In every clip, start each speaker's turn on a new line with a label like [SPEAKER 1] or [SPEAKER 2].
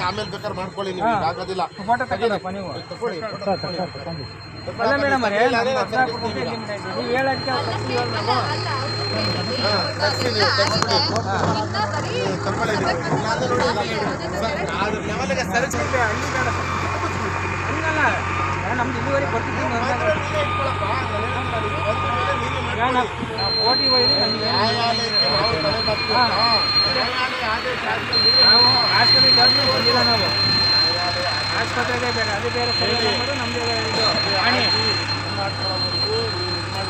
[SPEAKER 1] ಆಮೇಲೆ ಬೇಕಾದ್ರೆ ಮಾಡ್ಕೊಳ್ಳಿ ನೀವು. ಆಗೋದಿಲ್ಲ ತಗೊಳ್ಳಿ
[SPEAKER 2] ಮೇಡಮ್ ಇಲ್ಲಿವರೆಗೆ ನೀವು ಈಗ
[SPEAKER 1] ಮಾಡ್ಕೊಳ್ಳಿ.
[SPEAKER 2] ನಾವು ನಮಗೆ ಬಂದು ಬಂದಿಲ್ಲ ನಾವು. ಆಸ್ಪತ್ರೆಗೆ ಬೇರೆ ಅದು ಬೇರೆ ಸರಿ ನಮ್ಮದೇ ಬೇರೆ ಇದು.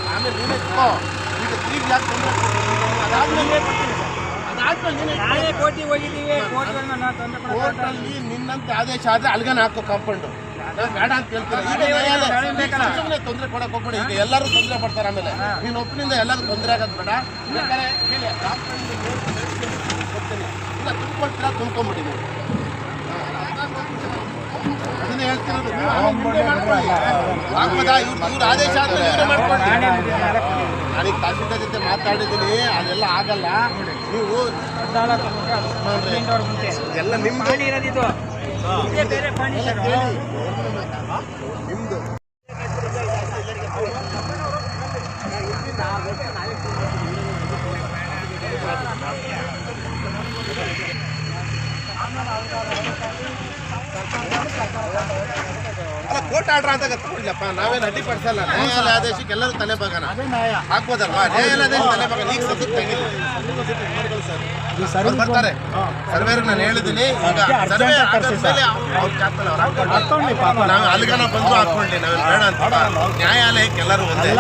[SPEAKER 1] ಆಮೇಲೆ ನೀನೇ. ಈಗ ಅದಾದ್ಮೇಲೆ ಸರ್.
[SPEAKER 2] ಕೋರ್ಟಿಗೆ ಹೋಗಿದ್ದೀವಿ
[SPEAKER 1] ನಿನ್ನಂತೆ ಆದೇಶ ಆದ್ರೆ ಅಲ್ಗನ್ ಹಾಕೋ ಕಾಂಪೌಂಡ್. ಬೇಡ ಅಂತ ಸುಮ್ಮನೆ ತೊಂದರೆ ಕೊಡಕ್ ಹೋಗ್ಬೇಡಿ. ಈಗ ಎಲ್ಲರೂ ತೊಂದರೆ ಪಡ್ತಾರೆ ಆಮೇಲೆ. ನೀನು ಒಪ್ಪಿನಿಂದ ಎಲ್ಲರೂ ತೊಂದರೆ ಆಗೋದು ಬೇಡ. ಬೇಕಾದ್ರೆ ಹೇಳಿ ಕೊಡ್ತೀನಿ ಇಲ್ಲ ತುಂಬ್ಕೊಳ್ತೀರಾ? ತುಂಬ್ಕೊಂಬಿಡಿ ನೀವು. ಅದನ್ನೇ ಹೇಳ್ತಿರೋದು. ಆಗ್ಬೋದಾ? ಇವ್ರು ಇವ್ರ ಆದೇಶ ಆದ್ಮೇಲೆ ಇವರೇ ನಾನೀಗ ತಹಸೀಲ್ದಾರ್ ಜೊತೆ ಮಾತಾಡಿದ್ದೀನಿ ಅದೆಲ್ಲ ಆಗಲ್ಲ. ನೀವು ಎಲ್ಲ ನಿಮ್ದು.
[SPEAKER 2] ಇದೇ ಬೇರೆ ಪಾಣಿ ಸರ್
[SPEAKER 1] ನಿಮ್ದು ಅಲ್ಲ ಕೋರ್ಟ್ ಆರ್ಡರ್ ಆದಾಗ ತಗೊಳ್ಳಿಯಪ್ಪ. ನಾವೇನು ಅಡ್ಡಿಪಡಿಸಲ್ಲ ನ್ಯಾಯಾಲಯ ಆದೇಶಕ್ಕೆ ಎಲ್ಲರೂ ತಲೆ ಬಾಗನ. ಹಾಕ್ಬೋದಲ್ವಾ? ನ್ಯಾಯಾಲಯ ತಲೆ ಈಗ ಸದ್ಯಕ್ಕೆ ಬರ್ತಾರೆ. ಸರ್ವೇರ್ ನಾನು ಹೇಳಿದ್ದೀನಿ. ಈಗ ಸರ್ವೆ ಆದ್ಮೇಲೆ ಅವ್ರು ಜಾಸ್ತಿ ಅವ್ರು ನಾವು ಅಲ್ಲಿಗನ ಬಂದು ಹಾಕೊಳ್ಳಿ ನಾವೇನು ಬೇಡ ಅಂತ. ನ್ಯಾಯಾಲಯಕ್ಕೆ ಎಲ್ಲರೂ ಒಂದೇ.